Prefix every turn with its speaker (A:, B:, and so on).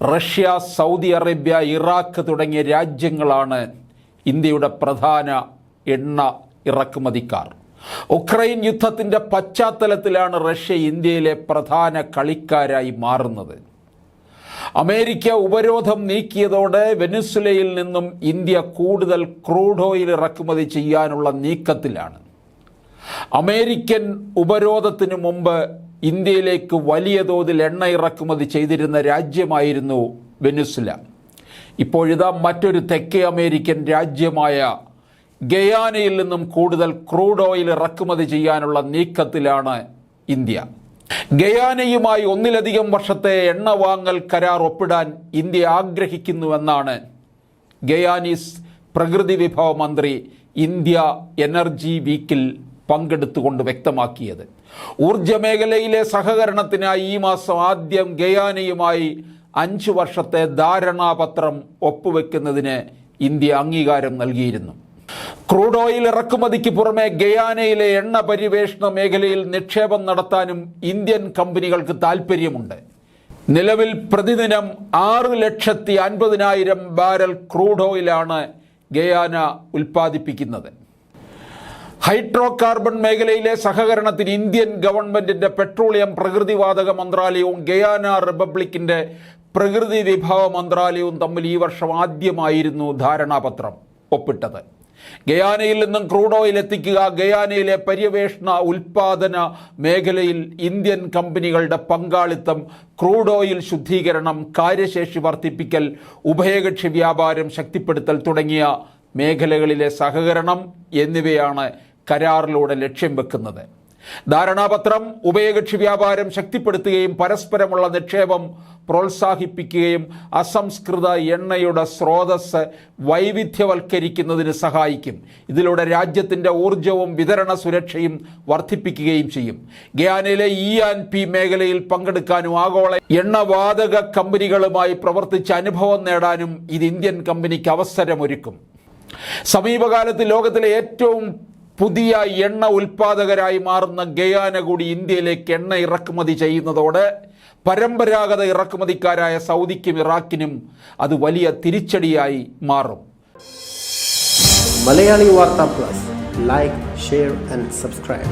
A: Russia Saudi Arabia Iraq തുടങ്ങിയ രാജ്യങ്ങളാണ് ഇന്ത്യയുടെ പ്രധാന എണ്ണ ഇറക്കുമതിക്കാർ. ഉക്രൈൻ യുദ്ധത്തിന്റെ പശ്ചാത്തലത്തിലാണ് റഷ്യ ഇന്ത്യയിലെ പ്രധാന കളിക്കാരായി മാറുന്നത്. അമേരിക്ക ഉപരോധം നീക്കിയതോടെ വെനിസുലയിൽ നിന്നും ഇന്ത്യ കൂടുതൽ ക്രൂഡ് ഓയിൽ ഇറക്കുമതി ചെയ്യാനുള്ള നീക്കത്തിലാണ്. അമേരിക്കൻ ഉപരോധത്തിനു മുമ്പ് ഇന്ത്യയിലേക്ക് വലിയ തോതിൽ എണ്ണ ഇറക്കുമതി ചെയ്തിരുന്ന രാജ്യമായിരുന്നു വെനുസില ഇപ്പോഴിതാ മറ്റൊരു തെക്കേ അമേരിക്കൻ രാജ്യമായ ഗയാനയിൽ നിന്നും കൂടുതൽ ക്രൂഡ് ഓയിൽ ഇറക്കുമതി ചെയ്യാനുള്ള നീക്കത്തിലാണ് ഇന്ത്യ. ഗയാനയുമായി ഒന്നിലധികം വർഷത്തെ എണ്ണ വാങ്ങൽ കരാർ ഒപ്പിടാൻ ഇന്ത്യ ആഗ്രഹിക്കുന്നുവെന്നാണ് ഗയാനീസ് പ്രകൃതി വിഭവ മന്ത്രി ഇന്ത്യ എനർജി വീക്കിൽ പങ്കെടുത്തുകൊണ്ട് വ്യക്തമാക്കിയത്. ഊർജ മേഖലയിലെ സഹകരണത്തിനായി ഈ മാസം ആദ്യം ഗയാനയുമായി അഞ്ച് വർഷത്തെ ധാരണാപത്രം ഒപ്പുവെക്കുന്നതിന് ഇന്ത്യ അംഗീകാരം നൽകിയിരുന്നു. ക്രൂഡ് ഓയിൽ ഇറക്കുമതിക്ക് പുറമെ ഗയാനയിലെ എണ്ണ പരിവേഷണ മേഖലയിൽ നിക്ഷേപം നടത്താനും ഇന്ത്യൻ കമ്പനികൾക്ക് താൽപ്പര്യമുണ്ട്. നിലവിൽ പ്രതിദിനം ആറ് ലക്ഷത്തി അൻപതിനായിരം ബാരൽ ക്രൂഡ് ഓയിലാണ് ഗയാന ഉൽപ്പാദിപ്പിക്കുന്നത്. ഹൈഡ്രോ കാർബൺ മേഖലയിലെ സഹകരണത്തിന് ഇന്ത്യൻ ഗവൺമെന്റിന്റെ പെട്രോളിയം പ്രകൃതിവാതക മന്ത്രാലയവും ഗയാന റിപ്പബ്ലിക്കിന്റെ പ്രകൃതി വിഭവ മന്ത്രാലയവും തമ്മിൽ ഈ വർഷം ആദ്യമായിരുന്നു ധാരണാപത്രം ഒപ്പിട്ടത്. ഗയാനയിൽ നിന്നും ക്രൂഡ് ഓയിൽ എത്തിക്കുക ഗയാനയിലെ പര്യവേഷണ ഉൽപാദന മേഖലയിൽ ഇന്ത്യൻ കമ്പനികളുടെ പങ്കാളിത്തം ക്രൂഡ് ഓയിൽ ശുദ്ധീകരണം കാര്യശേഷി വർദ്ധിപ്പിക്കൽ ഉഭയകക്ഷി വ്യാപാരം ശക്തിപ്പെടുത്തൽ തുടങ്ങിയ മേഖലകളിലെ സഹകരണം എന്നിവയാണ് കരാറിലൂടെ ലക്ഷ്യം വെക്കുന്നത്. ധാരണാപത്രം ഉഭയകക്ഷി വ്യാപാരം ശക്തിപ്പെടുത്തുകയും പരസ്പരമുള്ള നിക്ഷേപം പ്രോത്സാഹിപ്പിക്കുകയും അസംസ്കൃത എണ്ണയുടെ സ്രോതസ് വൈവിധ്യവൽക്കരിക്കുന്നതിന് സഹായിക്കും. ഇതിലൂടെ രാജ്യത്തിന്റെ ഊർജവും വിതരണ സുരക്ഷയും വർദ്ധിപ്പിക്കുകയും ചെയ്യും. ഗ്യാനിലെ ഇ ആൻഡ് പി മേഖലയിൽ പങ്കെടുക്കാനും ആഗോള എണ്ണവാതക കമ്പനികളുമായി പ്രവർത്തിച്ച് അനുഭവം നേടാനും ഇത് ഇന്ത്യൻ കമ്പനിക്ക് അവസരമൊരുക്കും. സമീപകാലത്ത് ലോകത്തിലെ ഏറ്റവും പുതിയ എണ്ണ ഉൽപാദകരായി മാറുന്ന ഗയാന കൂടി ഇന്ത്യയിലേക്ക് എണ്ണ ഇറക്കുമതി ചെയ്യുന്നതോടെ പരമ്പരാഗത ഇറക്കുമതിക്കാരായ സൗദിക്കും ഇറാഖിനും അത് വലിയ തിരിച്ചടിയായി മാറും.
B: Malayali Vartha plus. Like share and subscribe